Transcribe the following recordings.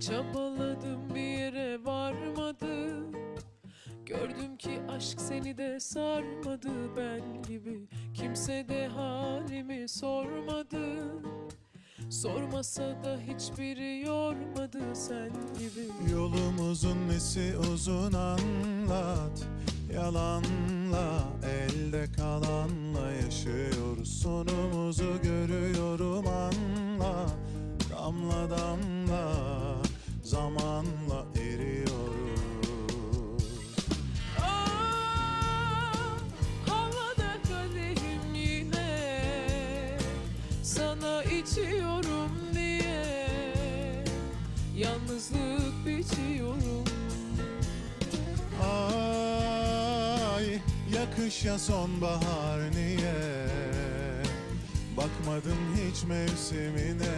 Çabaladım bir yere varmadı. Gördüm ki aşk seni de sarmadı. Ben gibi Kimse de halimi sormadı. Sormasa da hiçbiri yormadı. Sen gibi. Yolumuzun nesi uzun anlat. Yalanla elde kalanla yaşıyoruz. Sonumuzu görüyorum anla. Damla damla zamanla eriyoruz Aa, havada kadehim yine. Sana içiyorum diye. Yalnızlık biçiyorum. Ay yakış ya sonbahar niye? Bakmadım hiç mevsimine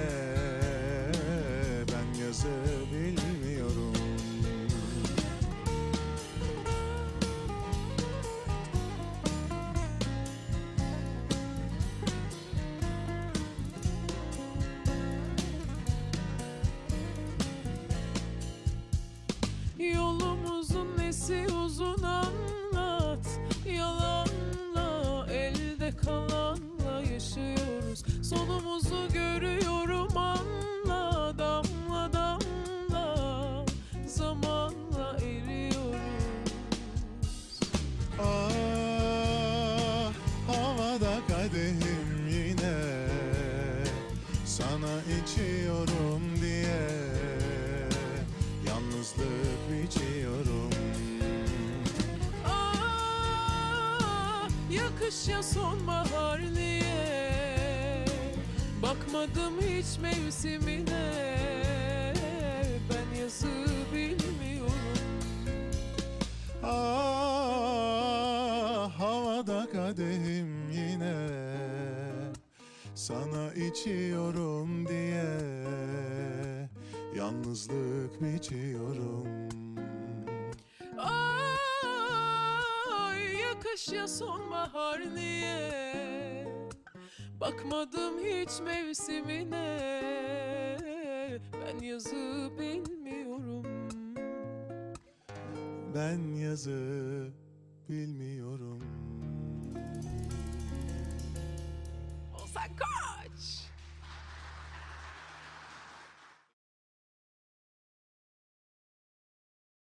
Yolumuzun nesi uzun anlat. Yalanla elde kalanla yaşıyoruz. Sonumuzu görüyorum anla Damla damla. Zamanla eriyoruz. Ah havada kadehim yine. Sana içiyorum diye yakış ya sonbahar niye? Bakmadım hiç mevsimine. Ben yazı bilmiyorum. Ah havada kadehim yine. Sana içiyorum diye. Yalnızlık biçiyorum. Ay yakış ya sonbahar niye? Bakmadım hiç mevsimine. Ben yazı bilmiyorum. Ben yazı bilmiyorum. Olsan kaç